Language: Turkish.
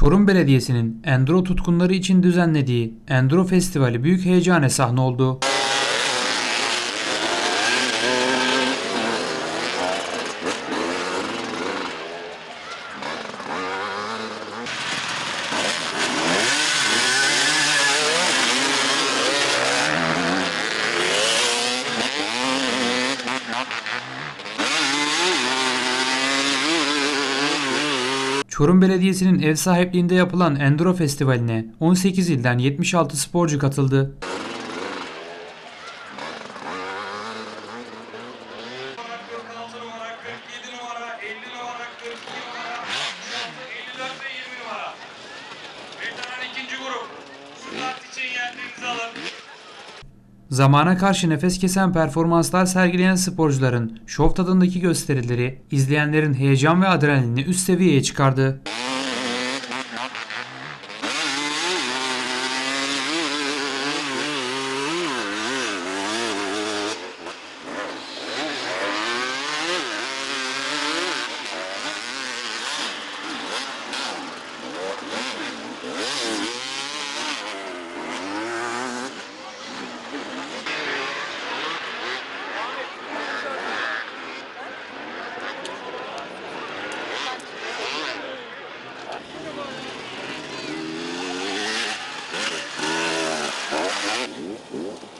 Çorum Belediyesi'nin Enduro tutkunları için düzenlediği Enduro Festivali büyük heyecana sahne oldu. Çorum Belediyesi'nin ev sahipliğinde yapılan Enduro Festivali'ne 18 ilden 76 sporcu katıldı. numara 46 numara, 47 numara, 50 numara, 42 numara, 54 ve 20 numara. Veteran ikinci grup. Start için yerlerinizi alın. Zamana karşı nefes kesen performanslar sergileyen sporcuların şov tadındaki gösterileri izleyenlerin heyecan ve adrenalini üst seviyeye çıkardı. Uhum.